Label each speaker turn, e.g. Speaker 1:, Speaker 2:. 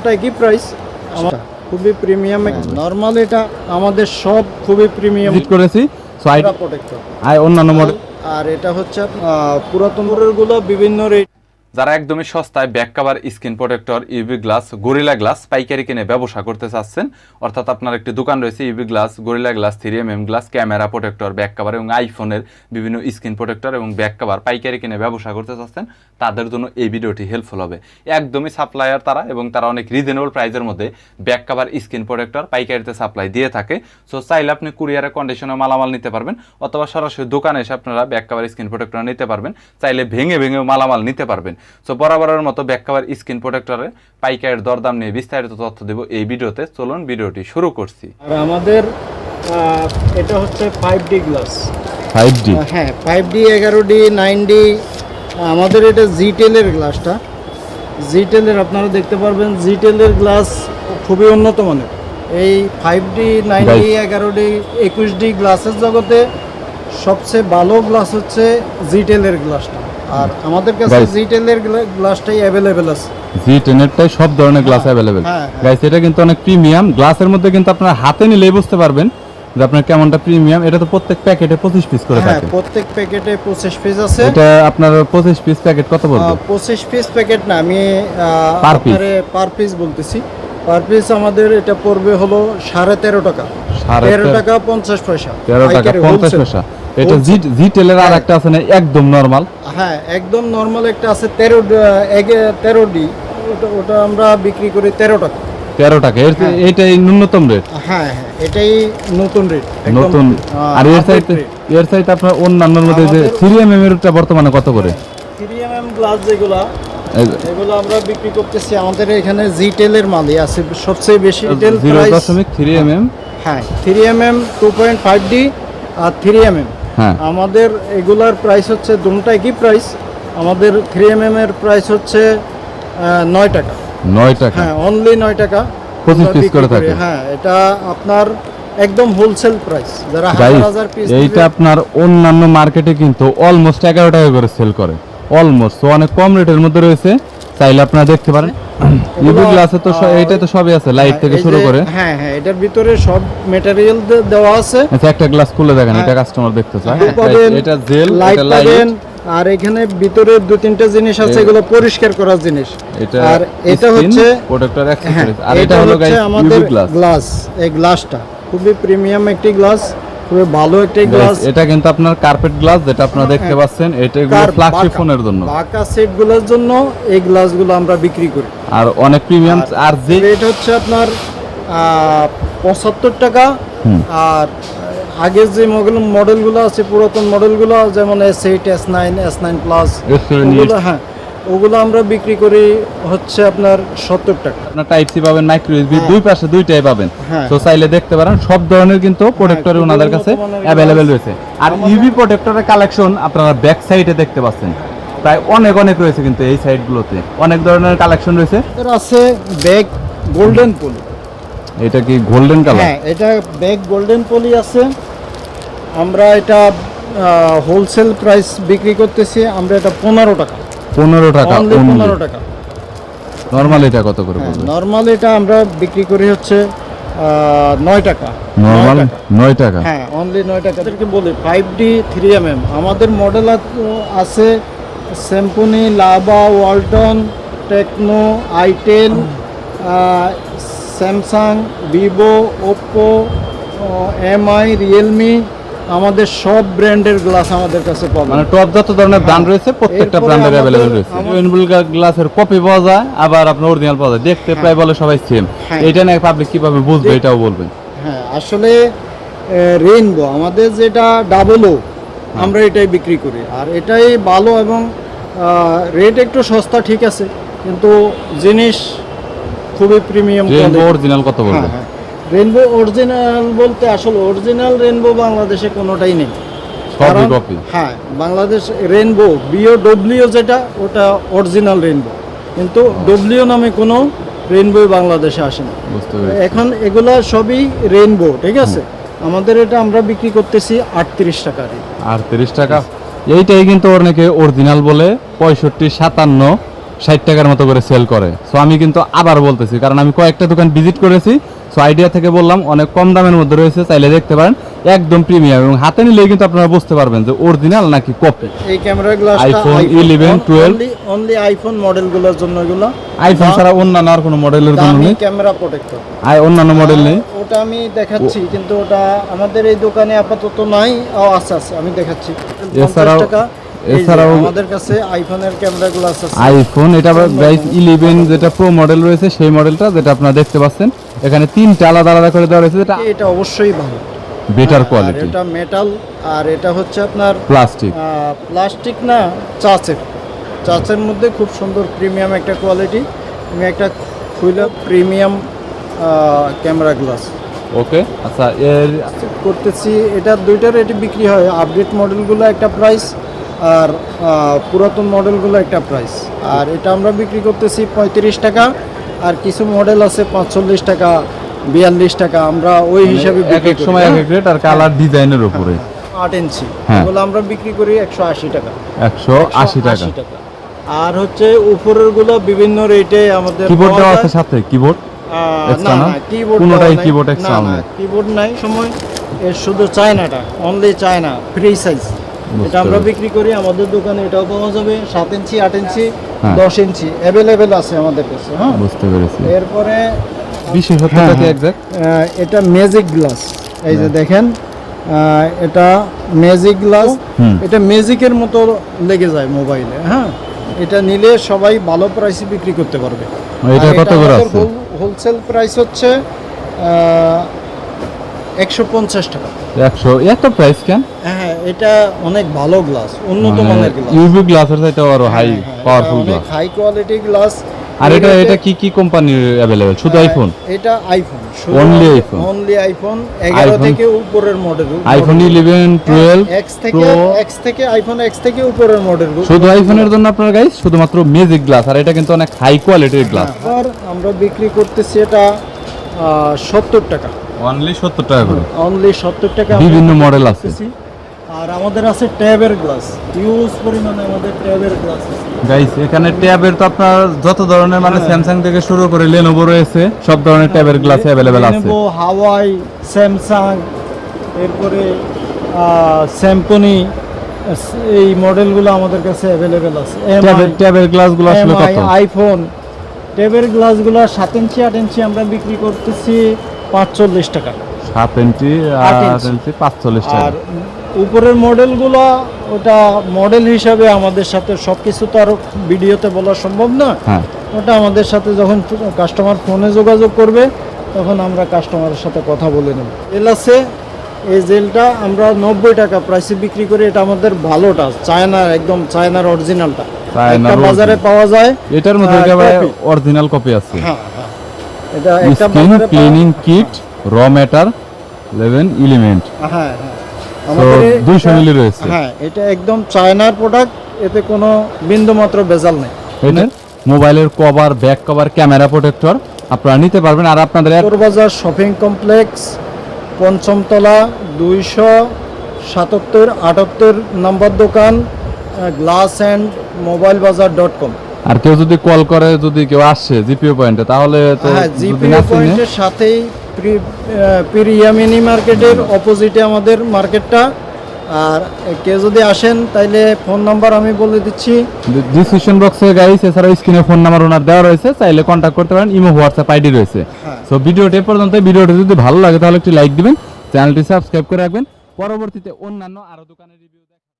Speaker 1: এটা কি প্রাইস খুবই প্রিমিয়াম নরমাল এটা আমাদের সব খুবই প্রিমিয়াম
Speaker 2: করেছি। সাইড
Speaker 1: প্রোটেক্টর
Speaker 2: আর অন্যান্য মডেল
Speaker 1: আর এটা হচ্ছে আহ, পুরাতনগুলো বিভিন্ন রেট
Speaker 3: যারা একদমই সস্তায় back cover, screen protector, UV glass, Gorilla glass পাইকারি কিনে ব্যবসা করতে চাচ্ছেন, অর্থাৎ আপনার একটি দোকান রয়েছে, UV glass, Gorilla glass, three M M glass, camera protector back cover এবং আইফোনের বিভিন্ন স্ক্রিন প্রোটেক্টর এবং ব্যাক কাভার পাইকারি কিনে ব্যবসা করতে চাচ্ছেন, তাদের জন্য এই ভিডিওটি হেল্পফুল হবে। একদমই সাপ্লায়ার তারা এবং তারা অনেক রিজনেবল প্রাইজের মধ্যে ব্যাক কাভার, স্ক্রিন প্রোটেক্টর পাইকারিতে সাপ্লাই দিয়ে থাকে। সো চাইলে আপনি কুরিয়ারের কন্ডিশনে মালামাল নিতে পারবেন, অথবা সরাসরি দোকানে এসে আপনারা ব্যাক কাভার, স্ক্রিন প্রোটেক্টর নিতে পারবেন। চাইলে ভেঙে ভেঙে মালামাল নিতে পারবেন। সো বরাবরের মতো ব্যাক কাভার স্ক্রিন প্রোটেক্টরে পাইকারের দরদাম নিয়ে বিস্তারিত তথ্য দেব এই ভিডিওতে। চলুন ভিডিওটি শুরু করছি।
Speaker 1: আর আমাদের এটা হচ্ছে five D glass
Speaker 2: five G
Speaker 1: হ্যাঁ ফাইভ ডি এগারো ডি নাইন ডি আমাদের এটা জি টেলের গ্লাসটা জি টেলের আপনারা দেখতে পারবেন জি টেলের গ্লাস খুবই উন্নত মানের। এই ফাইভ ডি নাইন ডি. এগারো ডি একুশ ডি গ্লাসের জগতে সবচেয়ে ভালো গ্লাস হচ্ছে জি টেলের গ্লাসটা আর আমাদের কাছে. জি টেলের গ্লাসটাই অ্যাভেলেবেল আছে।
Speaker 2: জি টেনেরটাই সব ধরনের গ্লাস অ্যাভেলেবেল। গাইস এটা কিন্তু অনেক প্রিমিয়াম গ্লাসের মধ্যে কিন্তু আপনারা হাতে নিলেই বুঝতে পারবেন যে আপনার কেমনটা প্রিমিয়াম এটা তো প্রত্যেক প্যাকেটে পঁচিশ পিস করে
Speaker 1: হ্যাঁ
Speaker 2: থাকে।
Speaker 1: প্রত্যেক প্যাকেটে পঁচিশ পিস আছে।
Speaker 2: এটা আপনার পঁচিশ পিস প্যাকেট কত বলব
Speaker 1: পঁচিশ পিস প্যাকেট না আমি
Speaker 2: piece?
Speaker 1: পার পিস বলতেছি। পার পিস আমাদের এটা পড়বে হলো সাড়ে তেরো টাকা।
Speaker 2: সাড়ে
Speaker 1: তেরো
Speaker 2: তেরো-
Speaker 1: টাকা পঞ্চাশ পয়সা।
Speaker 2: তেরো টাকা
Speaker 1: পাইকারি,
Speaker 2: পঞ্চাশ
Speaker 1: wholesale।
Speaker 2: পয়সা। এটা জি জি টেলের আর
Speaker 1: হ্যাঁ।
Speaker 2: একটা আছে না একদম নর্মাল
Speaker 1: হ্যাঁ একদম নর্মাল একটা আছে তেরো তেরো ডি। ওটা আমরা বিক্রি করি তেরো টাকা।
Speaker 2: তেরো টাকা। এর
Speaker 1: হ্যাঁ।
Speaker 2: এইটাই ন্যূনতম রেট
Speaker 1: হ্যাঁ হ্যাঁ এটাই নতুন রেট
Speaker 2: নতুন। আর এর সাইডে এর সাইডে আপনার অন্যান্যর মধ্যে যে থ্রি এম এম এর টা বর্তমানে কত করে?
Speaker 1: থ্রি এম এম গ্লাস যেগুলা এগুলো আমরা বিক্রি করতেছি। আমাদের এখানে জি টেলের মালই আছে। সবচেয়ে বেশি
Speaker 2: জিরো
Speaker 1: প্রাইস
Speaker 2: দশমিক থ্রি এম এম
Speaker 1: হ্যাঁ three M M two point five D আর থ্রি এম এম আমাদের এগুলার প্রাইস হচ্ছে দুটাই কি প্রাইস আমাদের থ্রি এম এম এর প্রাইস হচ্ছে নয় টাকা।
Speaker 2: নয় টাকা।
Speaker 1: হ্যাঁ অনলি নয় টাকা।
Speaker 2: 25
Speaker 1: আমরা
Speaker 2: piece
Speaker 1: বিক্রি
Speaker 2: করে থাকে।
Speaker 1: হ্যাঁ এটা আপনার একদম হোলসেল প্রাইস যারা হাজার হাজার পিস
Speaker 2: এইটা আপনার অন্যান্য মার্কেটে কিন্তু অলমোস্ট এগারো টাকা করে সেল করে। অলমোস্ট অনেক কম রেটের মধ্যে রয়েছে। চাইলে আপনারা দেখতে পারেন। ইউভি গ্লাসে তো এইটা তো সবই আছে লাইট থেকে শুরু করে।
Speaker 1: হ্যাঁ হ্যাঁ এটার ভিতরে সব মেটেরিয়াল দেওয়া আছে।
Speaker 2: আচ্ছা একটা গ্লাস খুলে দেখেন
Speaker 1: হ্যাঁ।
Speaker 2: এটা কাস্টমার দেখতে চায় এটা জেল এটা লাইট
Speaker 1: আর এখানে ভিতরে দু তিনটা জিনিস আছে এগুলো পরিষ্কার করার জিনিস।
Speaker 2: এটা
Speaker 1: আর এটা হচ্ছে
Speaker 2: প্রোটেক্টর
Speaker 1: হ্যাঁ
Speaker 2: অ্যাকসেসরিজ আর
Speaker 1: এটা
Speaker 2: হলো গাইস
Speaker 1: আমাদের
Speaker 2: গ্লাস
Speaker 1: এই গ্লাসটা খুবই প্রিমিয়াম একটি গ্লাস খুবই ভালো একটি গ্লাস
Speaker 2: এটা কিন্তু আপনার কার্পেট গ্লাস যেটা আপনারা দেখতে
Speaker 1: হ্যাঁ।
Speaker 2: পাচ্ছেন। এটা এগুলো ফ্ল্যাগশিপ ফোনের জন্য।
Speaker 1: বাঁকা সেটগুলোর জন্য এই গ্লাসগুলো আমরা বিক্রি করি।
Speaker 2: আর অনেক প্রিমিয়াম আর যে
Speaker 1: রেট হচ্ছে আপনার পঁচাত্তর টাকা। আর আগের যে মডেল মডেলগুলো আছে পুরাতন মডেলগুলো যেমন S eight S nine S nine plus
Speaker 2: S9,
Speaker 1: হ্যাঁ। ওগুলো আমরা বিক্রি করি হচ্ছে আপনার সত্তর টাকা।
Speaker 2: আপনার টাইপ সি পাবেন মাইক্রো ইউএসবি
Speaker 1: হ্যাঁ।
Speaker 2: দুই পাশে দুইটাই পাবেন।
Speaker 1: হ্যাঁ।
Speaker 2: তো চাইলে দেখতে পারেন সব ধরনের কিন্তু প্রোটেক্টর ওনাদের কাছে অ্যাভেলেবেল রয়েছে। আর ইউভি প্রোটেক্টরের কালেকশন আপনারা ব্যাক সাইডে দেখতে পাচ্ছেন। প্রায় অনেক অনেক রয়েছে কিন্তু এই সাইডগুলোতে অনেক ধরনের কালেকশন রয়েছে।
Speaker 1: এর আছে ব্যাগ গোল্ডেন পলি
Speaker 2: এটা কি গোল্ডেন কালার
Speaker 1: হ্যাঁ এটা ব্যাগ গোল্ডেন পলি আছে। আমরা এটা হোলসেল প্রাইস বিক্রি করতেছি আমরা এটা পনেরো টাকা।
Speaker 2: পনেরো টাকা
Speaker 1: পনেরো টাকা।
Speaker 2: নর্মাল এটা কত করে
Speaker 1: হ্যাঁ
Speaker 2: পড়বে?
Speaker 1: নর্মাল এটা আমরা বিক্রি করি হচ্ছে নয় টাকা।
Speaker 2: নর্মাল
Speaker 1: নয় টাকা। হ্যাঁ অনলি নয় টাকা। তাদেরকে বলি five D three M M আমাদের মডেল আছে Symphony Lava Walton Tecno itel Samsung Vivo Oppo Mi Realme আমাদের সব ব্র্যান্ডের গ্লাস আমাদের কাছে পাবেন।
Speaker 2: মানে টপ যত ধরনের ব্র্যান্ড রয়েছে প্রত্যেকটা ব্র্যান্ডের অ্যাভেলেবেল রয়েছে।
Speaker 1: আমার-
Speaker 2: রেনবুল গ্লাসের কপি পাওয়া যায় আবার আপনার অরিজিনাল পাওয়া যায়। দেখতে প্রায় বলে সবাই সেম
Speaker 1: হ্যাঁ।
Speaker 2: এটা না পাবলিক কীভাবে বুঝবে এটাও বলবেন।
Speaker 1: হ্যাঁ আসলে রেইনবো আমাদের যেটা ডাবল ও আমরা এটাই বিক্রি করি। আর এটাই ভালো এবং রেট একটু সস্তা ঠিক আছে কিন্তু জিনিস খুবই প্রিমিয়াম
Speaker 2: অরিজিনাল কথা বলবে?
Speaker 1: হ্যাঁ হ্যাঁ। রেনবো অরিজিনাল বলতে আসলে অরিজিনাল রেনবো বাংলাদেশে কোনোটাই নেই। হ্যাঁ বাংলাদেশ রেনবো বিও ডব্লিউ যেটা ওটা অরিজিনাল রেনবো কিন্তু ডব্লিউ নামে কোনো রেনবো বাংলাদেশে আসে না। এখন এগুলা সবই রেনবো ঠিক আছে? আমাদের এটা আমরা বিক্রি করতেছি আটত্রিশ টাকা
Speaker 2: আটত্রিশ টাকা। এইটাই কিন্তু অনেকে অরিজিনাল বলে পঁয়ষট্টি সাতান্ন ষাট টাকার মতো করে সেল করে। সো আমি কিন্তু আবার বলতেছি কারণ আমি কয়েকটা দোকান ভিজিট করেছি সো আইডিয়া থেকে বললাম অনেক কম দামের মধ্যে রয়েছে চাইলে দেখতে পারেন একদম প্রিমিয়াম এবং হাতে নিলে কিন্তু আপনারা বুঝতে পারবেন যে অরিজিনাল নাকি কপি
Speaker 1: এই ক্যামেরা গ্লাসটা
Speaker 2: iPhone 11, 12
Speaker 1: অনলি আইফোন মডেলগুলোর জন্য এগুলো।
Speaker 2: আইফোন ছাড়া অন্যান্য আর কোনো মডেলের জন্য নেই।
Speaker 1: ক্যামেরা প্রোটেক্টর
Speaker 2: আর অন্যান্য মডেল নেই।
Speaker 1: ওটা আমি দেখাচ্ছি কিন্তু ওটা আমাদের এই দোকানে আপাতত নাই। ও আছে আছে আমি দেখাচ্ছি।
Speaker 2: এছাড়াও-
Speaker 1: 50 টাকা,
Speaker 2: এছাড়াও-
Speaker 1: আমাদের কাছে আইফোনের ক্যামেরা গ্লাস আছে।
Speaker 2: আইফোন এটা গাইস ইলেভেন যেটা প্রো মডেল রয়েছে সেই মডেলটা যেটা আপনারা দেখতে পাচ্ছেন। এখানে তিনটা আলাদা আলাদা করে দেওয়া রয়েছে যেটা
Speaker 1: এটা অবশ্যই ভালো।
Speaker 2: বেটার কোয়ালিটি
Speaker 1: এটা মেটাল আর এটা হচ্ছে আপনার
Speaker 2: প্লাস্টিক
Speaker 1: প্লাস্টিক না চাচের। চাচের মধ্যে খুব সুন্দর প্রিমিয়াম একটা কোয়ালিটি আমি একটা খুলে প্রিমিয়াম ক্যামেরা গ্লাস
Speaker 2: ওকে আচ্ছা এর
Speaker 1: করতেছি এটা দুইটার এটি বিক্রি হয়। আপডেট মডেলগুলো একটা প্রাইস আর পুরাতন মডেলগুলো একটা প্রাইস আর এটা আমরা বিক্রি করতেছি পঁয়ত্রিশ টাকা। আর কিছু মডেল আছে পাঁচচল্লিশ টাকা বিয়াল্লিশ টাকা আমরা ওই হিসাবে
Speaker 2: এক এক সময় এক এক রেট আর কালার ডিজাইনের উপরে।
Speaker 1: আট ইঞ্চি।
Speaker 2: হ্যাঁ।
Speaker 1: এগুলো আমরা বিক্রি করি একশো আশি টাকা।
Speaker 2: একশো আশি টাকা।
Speaker 1: আর হচ্ছে উপরেরগুলো বিভিন্ন রেটে আমাদের
Speaker 2: কিবোর্ড দেওয়া আছে সাথে? কিবোর্ড
Speaker 1: না
Speaker 2: না?
Speaker 1: কিবোর্ড
Speaker 2: কোনোটাই
Speaker 1: নাই।
Speaker 2: keyboard
Speaker 1: না, না, কিবোর্ড নাই। সময় এর শুধু চায়নাটা অনলি চায়না ফ্রি সাইজ এটা আমরা বিক্রি করি আমাদের দোকানে এটাও পাওয়া যাবে সাত ইঞ্চি আট ইঞ্চি
Speaker 2: হ্যাঁ।
Speaker 1: দশ ইঞ্চি অ্যাভেলেবেল আছে আমাদের কাছে হ্যাঁ।
Speaker 2: বুঝতে পেরেছি।
Speaker 1: এরপরে হ্যাঁ, এটা ম্যাজিক গ্লাস এই যে দেখেন এটা ম্যাজিক গ্লাস এটা ম্যাজিকের মতো লেগে যায় মোবাইলে হ্যাঁ। এটা নিলে সবাই ভালো প্রাইসে বিক্রি করতে পারবে।
Speaker 2: এটা কত করে আছে?
Speaker 1: হোলসেল প্রাইস হচ্ছে একশো পঞ্চাশ টাকা।
Speaker 2: একশো এত প্রাইস কেন?
Speaker 1: হ্যাঁ এটা অনেক ভালো গ্লাস উন্নত
Speaker 2: মানে
Speaker 1: মানের গ্লাস।
Speaker 2: ইউভি গ্লাসের চাইতে আরও high powerful glass
Speaker 1: high quality glass
Speaker 2: আর এটা এটা কি কি কোম্পানির অ্যাভেলেবেল শুধু আইফোন
Speaker 1: এটা iPhone
Speaker 2: Only iPhone?
Speaker 1: Only iPhone এগারো
Speaker 2: iPhone-
Speaker 1: থেকে উপরের model
Speaker 2: iPhone eleven twelve
Speaker 1: X থেকে এক্স থেকে আইফোন এক্স থেকে উপরের মডেল
Speaker 2: শুধু আইফোনের জন্য আপনার গাইস শুধুমাত্র ম্যাজিক গ্লাস আর এটা কিন্তু অনেক হাই কোয়ালিটির গ্লাস
Speaker 1: আর আমরা বিক্রি করতেছি এটা সত্তর টাকা।
Speaker 2: অনলি সত্তর টাকা করে।
Speaker 1: অনলি সত্তর টাকা আমরা
Speaker 2: বিভিন্ন মডেল আছে।
Speaker 1: আর আমাদের আছে ট্যাবের গ্লাস। ইউজ পরিমাণে আমাদের ট্যাবের গ্লাস
Speaker 2: গাইস এখানে ট্যাবের তো আপনার যত ধরনের মানে স্যামসাং থেকে শুরু করে লেনোভো রয়েছে সব ধরনের ট্যাবের গ্লাস অ্যাভেলেবেল আছে।
Speaker 1: Lenovo, হাওয়াই স্যামসাং এরপরে স্যাম্পনি এই মডেলগুলো আমাদের কাছে অ্যাভেলেবেল আছে।
Speaker 2: ট্যাবের ট্যাবের গ্লাসগুলো আসলে কত?
Speaker 1: আইফোন ট্যাবের গ্লাসগুলো সাত ইঞ্চি আট ইঞ্চি আমরা বিক্রি করতেছি পাঁচচল্লিশ টাকা।
Speaker 2: সাত ইঞ্চি
Speaker 1: আট
Speaker 2: আর
Speaker 1: ইঞ্চি।
Speaker 2: ইঞ্চি পাঁচচল্লিশ
Speaker 1: আর
Speaker 2: টাকা
Speaker 1: উপরের মডেলগুলো ওটা মডেল হিসাবে আমাদের সাথে সব কিছু তো আর ভিডিওতে বলা সম্ভব না।
Speaker 2: হ্যাঁ।
Speaker 1: ওটা আমাদের সাথে যখন কাস্টমার ফোনে যোগাযোগ করবে তখন আমরা কাস্টমারের সাথে কথা বলে নেব। জেল আছে এই জেলটা আমরা নব্বই টাকা প্রাইসে বিক্রি করি এটা আমাদের ভালোটা চায়নার একদম চায়নার অরিজিনালটা একটা বাজারে পাওয়া যায়
Speaker 2: এটার মধ্যে একেবারে অরিজিনাল কপি আছে।
Speaker 1: হ্যাঁ হ্যাঁ। এটা একটা
Speaker 2: ক্লিনিং কিট র ম্যাটার ইলেভেন এলিমেন্ট
Speaker 1: হ্যাঁ হ্যাঁ।
Speaker 2: মিলি রয়েছে।
Speaker 1: হ্যাঁ এটা একদম চায়নার প্রোডাক্ট এতে কোনো বিন্দু মাত্র বেজাল নেই
Speaker 2: মোবাইলের cover back cover camera protector আপনারা নিতে পারবেন। আর আপনাদের
Speaker 1: বাজার শপিং কমপ্লেক্স পঞ্চমতলা দুইশো সাতাত্তর আটাত্তর নম্বর দোকান glass and mobile Bazar dot com
Speaker 2: আর কেউ যদি কল করে যদি কেউ আসে জিপিও পয়েন্টে তাহলে তো
Speaker 1: হ্যাঁ পয়েন্টের সাথেই প্রিয়া মিনি মার্কেটের অপোজিটে আমাদের মার্কেটটা। আর কেউ যদি আসেন তাইলে ফোন নাম্বার আমি বলে দিচ্ছি।
Speaker 2: ডিসক্রিপশন বক্সে গাইস এছাড়াও স্ক্রিনে ফোন নাম্বার ওনার দেওয়া রয়েছে চাইলে কন্ট্যাক্ট করতে পারেন ইমো হোয়াটসঅ্যাপ আইডি রয়েছে।
Speaker 1: হ্যাঁ।
Speaker 2: সো ভিডিওটি এ পর্যন্ত ভিডিওটি যদি ভালো লাগে তাহলে একটি লাইক দিবেন চ্যানেলটি সাবস্ক্রাইব করে রাখবেন। পরবর্তীতে অন্যান্য আরও দোকানের রিভিউ